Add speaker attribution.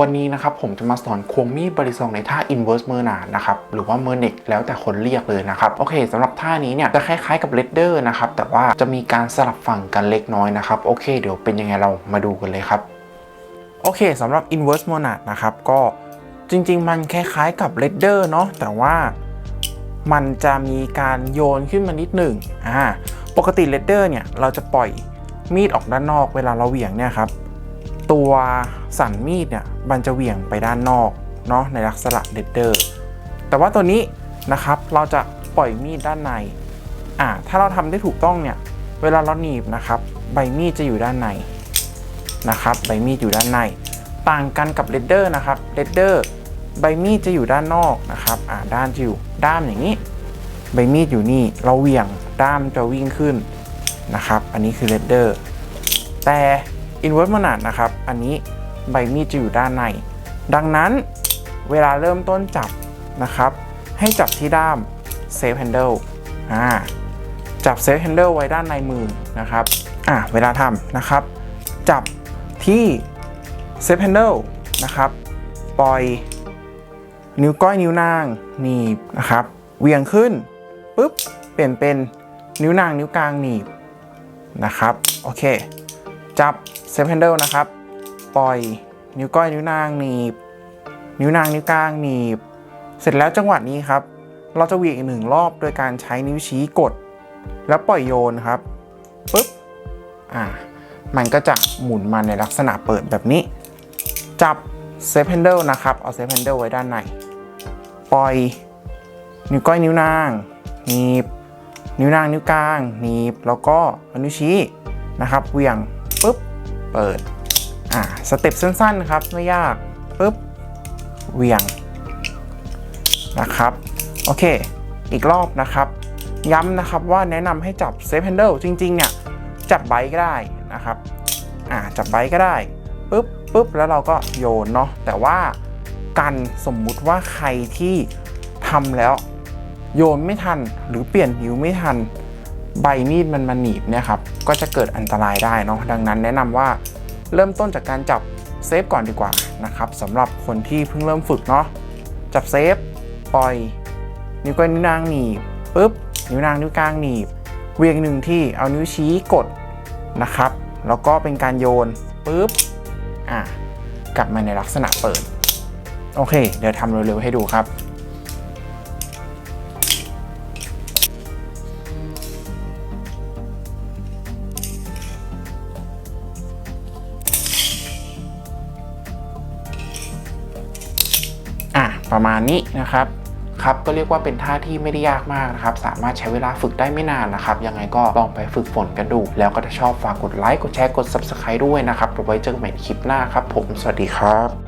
Speaker 1: วันนี้นะครับผมจะมาสอนควงมีดบริซองในท่า inverse เมอร์นานะครับหรือว่าเมอร์เน็กแล้วแต่คนเรียกเลยนะครับโอเคสำหรับท่านี้เนี่ยจะคล้ายๆกับเลดเดอร์นะครับแต่ว่าจะมีการสลับฝั่งกันเล็กน้อยนะครับโอเคเดี๋ยวเป็นยังไงเรามาดูกันเลยครับโอเคสำหรับ inverse monad นะครับก็จริงๆ มันคล้ายๆกับ r a d e r เนาะแต่ว่ามันจะมีการโยนขึ้นมานิดหนึ่งอ่าปกติ r a d e r เนี่ยเราจะปล่อยมีดออกด้านนอกเวลาเราเหวี่ยงเนี่ยครับ ตัวสันมีดเนี่ยมันจะเหวี่ยงไปด้านนอกเนาะในลักษณะ r a d e r แต่ว่าตัวนี้นะครับเราจะปล่อยมีดด้านในอ่าถ้าเราทำได้ถูกต้องเนี่ยเวลาเราหนีบนะครับ ใบมีดจะอยู่ด้านในนะครับ ใบมีดอยู่ด้านใน ต่างกันกับเลดเดอร์นะครับเลดเดอร์ใบมีดจะอยู่ด้านนอกนะครับอ่าด้านจะอยู่ด้ามอย่างนี้ ใบมีดอยู่นี่เราเหวี่ยงด้ามจะวิ่งขึ้นนะครับ อันนี้คือเลดเดอร์แต่ อินเวอร์ o มนาดนะครับ อันนี้ใบมีดจะอยู่ด้านใน ดังนั้นเวลาเริ่มต้นจับนะครับ ให้จับที่ด้ามเซฟแฮนเดิลอ่าจับเซฟแฮนเดิลไว้ด้านในมือนะครับอ่าเวลาทำนะครับ จับที่เซฟแฮนเดิลนะครับ ปล่อยนิ้วก้อยนิ้วนางหนีบนะครับเวียงขึ้นปุ๊บเปลี่ยนเป็นนิ้วนางนิ้วกลางหนีบนะครับ โอเค จับ เซฟแฮนเดิลนะครับ ปล่อยนิ้วก้อยนิ้วนางหนีบ นิ้วนางนิ้วกลางหนีบ เสร็จแล้วจังหวะนี้ครับ เราจะเวี่ยงอีกหนึ่งรอบโดยการใช้นิ้วชี้กด แล้วปล่อยโยนครับปุ๊บอ่ามันก็จะหมุนมาในลักษณะเปิดแบบนี้ จับเซฟแฮนเดิลนะครับ เอาเซฟแฮนเดิลไว้ด้านใน ปล่อย นิ้วก้อยนิ้วนางหนีบ นิ้วนางนิ้วกลางหนีบ แล้วก็นิ้วชี้นะครับเวี่ยง เปิด อ่า สเต็ปสั้นๆ ครับ ไม่ยากปุ๊บเหวี่ยง นะครับ โอเค อีกรอบนะครับ ย้ำนะครับว่าแนะนำให้จับเซฟแฮนเดิลจริง ๆ เนี่ย จับไบก็ได้นะครับ อ่า จับไบก็ได้ปุ๊บปุ๊บแล้วเราก็โยนเนาะ แต่ว่ากันสมมุติว่าใครที่ทำแล้วโยนไม่ทันหรือเปลี่ยนนิ้วไม่ทัน ใบมีดมันมาหนีบเนี่ยครับก็จะเกิดอันตรายได้เนาะดังนั้นแนะนำว่าเริ่มต้นจากการจับเซฟก่อนดีกว่านะครับสำหรับคนที่เพิ่งเริ่มฝึกเนาะจับเซฟปล่อย นิ้วก้อยนิ้วนางหนีบปุ๊บนิ้วนางนิ้วกลางหนีบเวียงหนึ่งที่เอานิ้วชี้กดนะครับ แล้วก็เป็นการโยนปุ๊บอะกลับมาในลักษณะเปิด โอเค เดี๋ยวทำเร็วๆให้ดูครับ ประมาณนี้นะครับครับก็เรียกว่าเป็นท่าที่ไม่ได้ยากมากนะครับ สามารถใช้เวลาฝึกได้ไม่นานนะครับ ยังไงก็ลองไปฝึกฝนกันดู แล้วก็ถ้าชอบฝากกดไลค์ กดแชร์ กด Subscribe ด้วยนะครับไว้เจอกันใหม่คลิปหน้าครับผม สวัสดีครับ